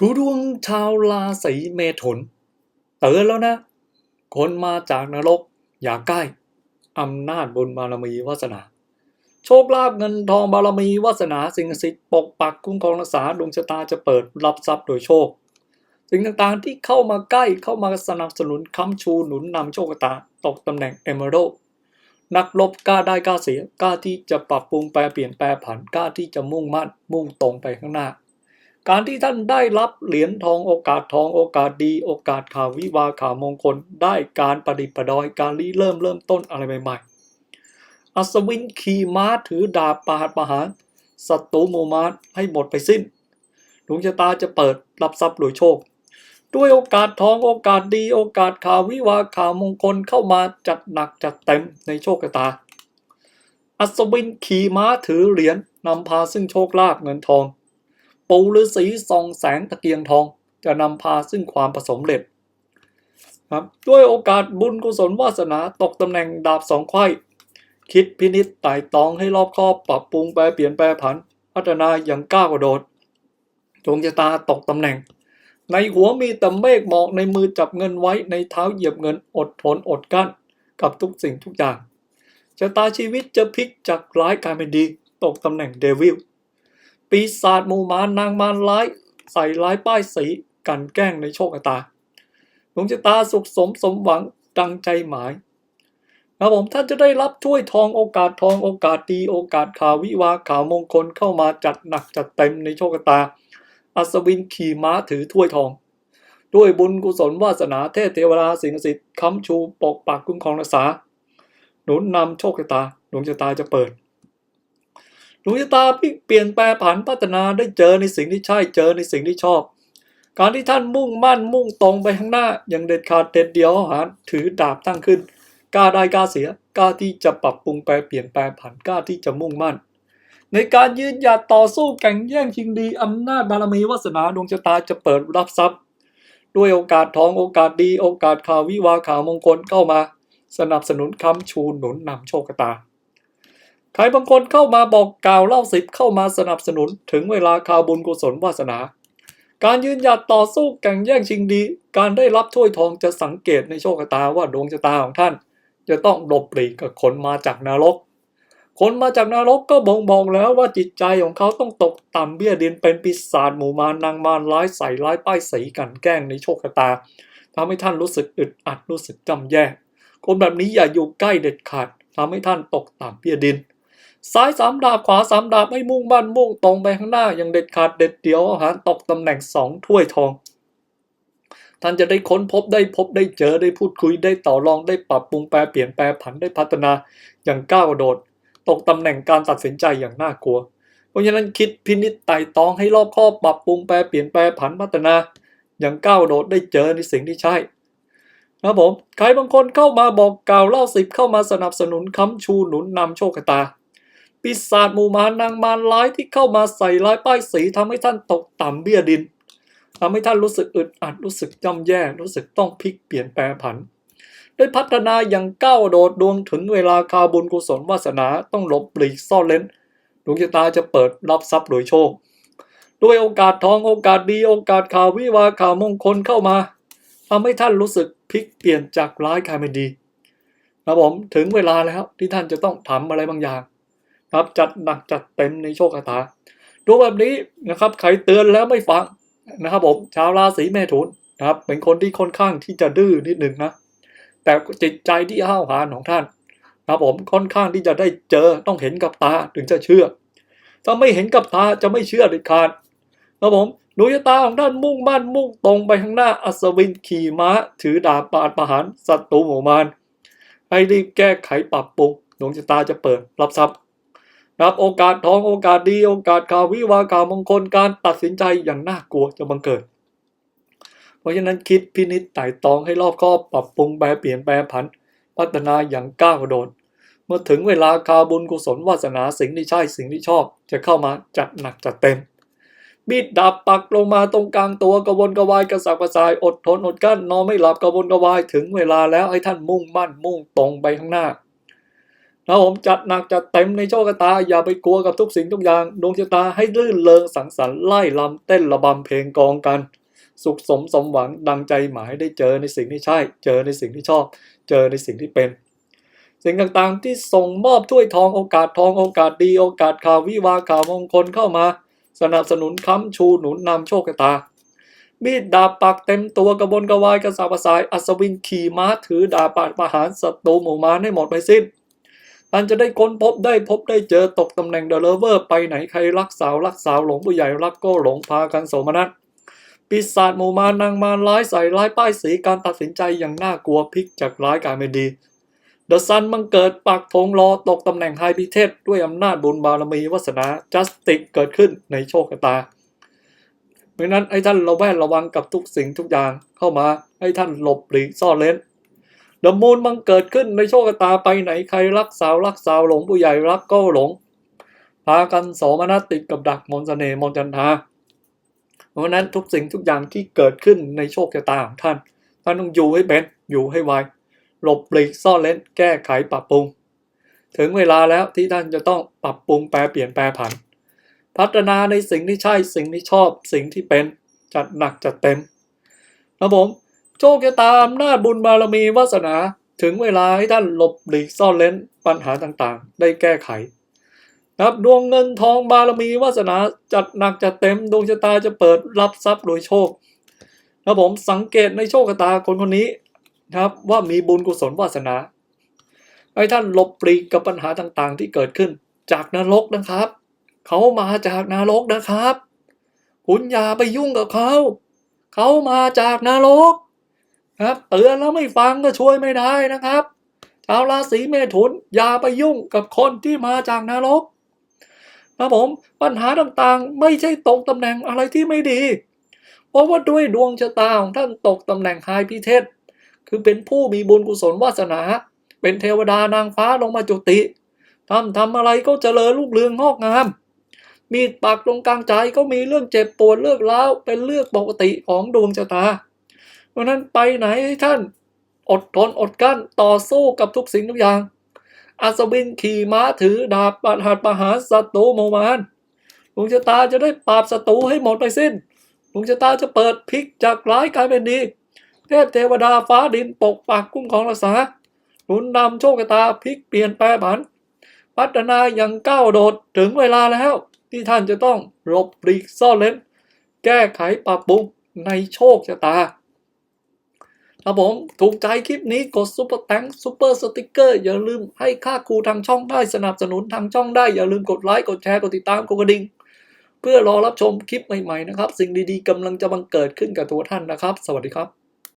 ทุดวงชาวราศีเมถุน เตือนแล้วนะ คนมาจากนรก อย่าใกล้อำนาจบุญบารมีวาสนา โชคลาภเงินทองบารมีวาสนาสิ่งศักดิ์สิทธิ์ปกปักคุ้มครองรักษาดวงชะตาจะเปิดรับทรัพย์โดยโชค สิ่งต่างๆที่เข้ามาใกล้เข้ามาสนับสนุนค้ำชูหนุนนำโชคชะตาตกตำแหน่งเอเมอรัลนักลบกล้าได้กล้าเสียกล้าที่จะปรับปรุงแปลเปลี่ยนแปลผันกล้าที่จะมุ่งมั่นมุ่งตรงไปข้างหน้า การที่ท่านได้รับเหรียญทองโอกาสทองโอกาสดี โอกาสข่าววิวาข่าวมงคล ได้การประดิษฐ์ประดอยการริเริ่มเริ่มต้นอะไรใหม่ๆ อัศวินขี่ม้าถือดาบปาดประหารศัตรูหมู่มารให้หมดไปสิ้นดวงชะตาจะเปิดรับทรัพย์โดยโชค ด้วยโอกาสทองโอกาสดี โอกาสข่าววิวาข่าวมงคลเข้ามาจัดหนักจัดเต็มในโชคชะตา อัศวินขี่ม้าถือเหรียญนำพาซึ่งโชคลาภเงินทอง ปูฤาษีส่องแสงตะเกียงทอง จะนำพาซึ่งความประสมเร็จครับด้วยโอกาสบุญกุศลวาสนาตกตำแหน่งดาบสองไขว้คิดพินิษไต่ตองให้รอบคอบปรับปรุงแปลเปลี่ยนแปลผัน พัฒนาอย่างก้าวกระโดดดวงชะตาตกตำแหน่ง ในหัวมีแต่เมฆหมอกในมือจับเงินไว้ในเท้าเหยียบเงินอดทนอดกั้น กับทุกสิ่งทุกอย่างชะตาชีวิตจะพลิกจากร้ายกลายเป็นดี ตกตำแหน่งเดวิล ปีศาจหมู่มารนางมารร้าย ใส่ร้ายป้ายสีกันแกล้งในโชคชะตาดวงชะตาสุขสมสมหวังดังใจหมายนะผมท่านจะได้รับถ้วยทองโอกาสทองโอกาสดีโอกาสข่าววิวาข่าวมงคลเข้ามาจัดหนักจัดเต็มในโชคชะตา อัศวินขี่ม้าถือถ้วยทอง ด้วยบุญกุศลวาสนาเทพเทวดาสิงสิทธิ์ค้ำชูปกปักคุ้มครองรักษาหนุนนำโชคชะตาดวงชะตาจะเปิด ดวงชะตาเปลี่ยนแปลผันพัฒนาได้เจอในสิ่งที่ใช่เจอในสิ่งที่ชอบ การที่ท่านมุ่งมั่นมุ่งตรงไปข้างหน้าอย่างเด็ดขาดเด็ดเดียวหาถือดาบตั้งขึ้นกล้าได้กล้าเสียกล้าที่จะปรับปรุงแปลเปลี่ยนแปลผันกล้าที่จะมุ่งมั่น ในการยืนหยัดต่อสู้แข่งแย่งชิงดีอำนาจบารมีวาสนาดวงชะตาจะเปิดรับทรัพย์ ด้วยโอกาสทองโอกาสดี โอกาสข่าววิวาข่าวมงคลเข้ามา สนับสนุนคำชูหนุนนำโชคตา ใครบางคนเข้ามาบอกกล่าวเล่าสิบเข้ามาสนับสนุนถึงเวลาข่าวบุญกุศลวาสนา การยืนหยัดต่อสู้แข่งแย่งชิงดี การได้รับถ้วยทองจะสังเกตในโชคชะตาว่าดวงชะตาของท่าน จะต้องหลบหลีกกับคนมาจากนรก คนมาจากนรกก็บ่งบอกแล้วว่าจิตใจของเขาต้องตกต่ำเบี้ยดินเป็นปีศาจหมู่มารนางมารร้ายใส่ร้ายป้ายสีกันแกล้งในโชคชะตาทำให้ท่านรู้สึกอึดอัดรู้สึกจำแย่คนแบบนี้อย่าอยู่ใกล้เด็ดขาดทำให้ท่านตกต่ำเบี้ยดิน ซ้ายสามดาบขวาสามดาบไม่มุ่งบ้านมุ่งตรงไปข้างหน้าอย่างเด็ดขาดเด็ดเดียวหาตกตำแหน่งสองถ้วยทอง ท่านจะได้ค้นพบได้พบได้เจอได้พูดคุยได้ต่อรองได้ปรับปรุงแปลเปลี่ยนแปลผันได้พัฒนาอย่างก้าวกระโดด ตกตำแหน่งการตัดสินใจอย่างน่ากลัว เพราะฉะนั้นคิดพินิจไต่ตองให้รอบคอบปรับปรุงแปลเปลี่ยนแปลผันพัฒนา อย่างก้าวกระโดดได้เจอในสิ่งที่ใช่นะผมใครบางคนเข้ามาบอกกล่าวเล่าสิบเข้ามาสนับสนุนค้ำชูหนุนนำโชคชะตา ปีศาจหมู่มานางมารร้ายที่เข้ามาใส่ร้ายป้ายสีทำให้ท่านตกต่ำเบี้ยดินทำให้ท่านรู้สึกอึดอัดรู้สึกย่ำแย่รู้สึกต้องพลิกเปลี่ยนแปลผันได้พัฒนาอย่างก้าวโดดดวงถึงเวลาคาบุญกุศลวาสนาต้องหลบปลีกซ่อนเล้นดวงชะตาจะเปิดรับทรัพย์โดยโชค ด้วยโอกาสทองโอกาสดีโอกาสข่าววิวาข่าวมงคลเข้ามาทำให้ท่านรู้สึกพลิกเปลี่ยนจากร้ายกลายเป็นดีนะผมถึงเวลาแล้วที่ท่านจะต้องทำอะไรบางอย่าง ครับจัดหนักจัดเต็มในโชคชะตาดูแบบนี้นะครับใครเตือนแล้วไม่ฟังนะครับผมชาวราศีเมถุนนะครับ เป็นคนที่ค่อนข้างที่จะดื้อนิดหนึ่งนะ แต่จิตใจที่ห้าวหาญของท่านนะครับผมค่อนข้างที่จะได้เจอต้องเห็นกับตาถึงจะเชื่อ ถ้าไม่เห็นกับตาจะไม่เชื่อเด็ดขาดนะครับผมดวงชะตาของท่านมุ่งมั่นมุ่งตรงไปข้างหน้าอัศวินขี่ม้า ถือดาบปาดประหารศัตรูหมู่มารให้รีบแก้ไขปรับปรุงดวงชะตาจะเปิดรับทรัพย์ รับโอกาสทองโอกาสดีโอกาสข่าววิวาข่าวมงคลการตัดสินใจอย่างน่ากลัวจะบังเกิด เพราะฉะนั้นคิดพินิจไต่ตองให้รอบคอบปรับปรุงแปลเปลี่ยนแปลผัน พัฒนาอย่างก้าวกระโดดเมื่อถึงเวลาคาบุญกุศลวาสนาสิ่งที่ใช่สิ่งที่ชอบ จะเข้ามาจัดหนักจัดเต็มมีดดาบปักลงมาตรงกลางตัวกระวนกระวายกระสับกระส่ายอดทนอดกั้นนอนไม่หลับกระวนกระวายถึงเวลาแล้วให้ท่านมุ่งมั่นมุ่งตรงไปข้างหน้า นะผมจัดหนักจัดเต็มในโชคชะตา อย่าไปกลัวกับทุกสิ่งทุกอย่าง ดวงชะตาให้ลื่นเริงสังสรรค์ไล่ลำเต้นระบำเพลงกองกัน สุขสมสมหวังดังใจหมายได้เจอในสิ่งที่ใช่ เจอในสิ่งที่ชอบ เจอในสิ่งที่เป็น สิ่งต่างๆที่ส่งมอบถ้วยทองโอกาสทองโอกาสดีโอกาสข่าววิวาข่าวมงคลเข้ามา สนับสนุนค้ำชูหนุนนำโชคชะตามีดดาบปักเต็มตัวกระบนกระวายกระสาบกระสายอัศวินขี่ม้าถือดาบปาดประหารศัตรูหมู่มารให้หมดไปสิ้น ท่านจะได้ค้นพบได้พบได้เจอตกตำแหน่งเดลเวอร์ไปไหนใครรักสาวรักสาวหลงผู้ใหญ่รักก็หลงพากันโสมนัสปีศาจหมู่มานางมารร้ายใส่ร้ายป้ายสีการตัดสินใจอย่างน่ากลัวพลิกจากร้ายกลายเป็นดีเดอะซันบังเกิดปักธงรอตกตำแหน่งไฮพิเทสด้วยอำนาจบุญบารมีวาสนาจัสติกเกิดขึ้นในโชคชะตาเพราะนั้นให้ท่านระแวดระวังกับทุกสิ่งทุกอย่างเข้ามาให้ท่านหลบหลีกซ่อนเลน เดอะมูนบังเกิดขึ้นในโชคชะตาไปไหนใครรักสาวรักสาวหลงผู้ใหญ่รักก็หลง พากันโสมนัสติดกับดักมนต์เสน่ห์มนจันทา เพราะฉะนั้นทุกสิ่งทุกอย่างที่เกิดขึ้นในโชคชะตาของท่าน ท่านต้องอยู่ให้เป็นอยู่ให้ไวหลบหลีกซ่อนเล้นแก้ไขปรับปรุง ถึงเวลาแล้วที่ท่านจะต้องปรับปรุงแปลเปลี่ยนแปลผัน พัฒนาในสิ่งที่ใช่สิ่งที่ชอบสิ่งที่เป็นจัดหนักจัดเต็มนะผม โชคชะตาอำนาจบุญบารมีวาสนา ถึงเวลาให้ท่านหลบหลีกซ่อนเล้นปัญหาต่างๆ ได้แก้ไขนะครับดวงเงินทองบารมีวาสนาจัดหนักจัดเต็มดวงชะตาจะเปิดรับทรัพย์โดยโชคนะผมสังเกตในโชคชะตาคนคนนี้นะครับว่ามีบุญกุศลวาสนาให้ท่านหลบปลีกกับปัญหาต่างๆ ที่เกิดขึ้น จากนรกนะครับ เขามาจากนรกนะครับ คุณอย่าไปยุ่งกับเขา เขามาจากนรก ครับเตือนแล้วไม่ฟังก็ช่วยไม่ได้นะครับชาวราศีเมถุนอย่าไปยุ่งกับคนที่มาจากนรกนะผมปัญหาต่างๆ ไม่ใช่ตกตำแหน่งอะไรที่ไม่ดี เพราะว่าด้วยดวงชะตาของท่านตกตำแหน่งไฮพิเทศ คือเป็นผู้มีบุญกุศลวาสนา เป็นเทวดานางฟ้าลงมาจุติทำทำอะไรก็เจริญรุ่งเรืองงอกงาม มีปักตรงกลางใจก็มีเรื่องเจ็บปวดเลือกล้าวเป็นเรื่องปกติของดวงชะตา ราะนั้นไปไหนให้ท่าน อดทนอดกั้นต่อสู้กับทุกสิ่งทุกอย่าง อัศวินขี่ม้าถือดาบปัดหัดประหารศัตรูโมมานดวงชะตาจะได้ปราบศัตรูให้หมดไปสิ้นดวงชะตาจะเปิดพลิกจากร้ายกลายเป็นดี เทพเทวดาฟ้าดินปกปักคุ้มของรักษาหนุนนำโชคชะตาพลิกเปลี่ยนแปลผัน พัฒนาอย่างก้าวโดดถึงเวลาแล้ว ที่ท่านจะต้องหลบหลีกซ่อนเล้น แก้ไขปรับปรุงในโชคชะตา ครับผม ถูกใจคลิปนี้กดซุปเปอร์แตงซุปเปอร์สติกเกอร์อย่าลืมให้ค่าครูทางช่องได้สนับสนุนทางช่องได้ อย่าลืมกดไลค์ กดแชร์ กดติดตามกดกระดิ่ง เพื่อรอรับชมคลิปใหม่ๆนะครับ สิ่งดีๆกำลังจะบังเกิดขึ้นกับตัวท่านนะครับ สวัสดีครับ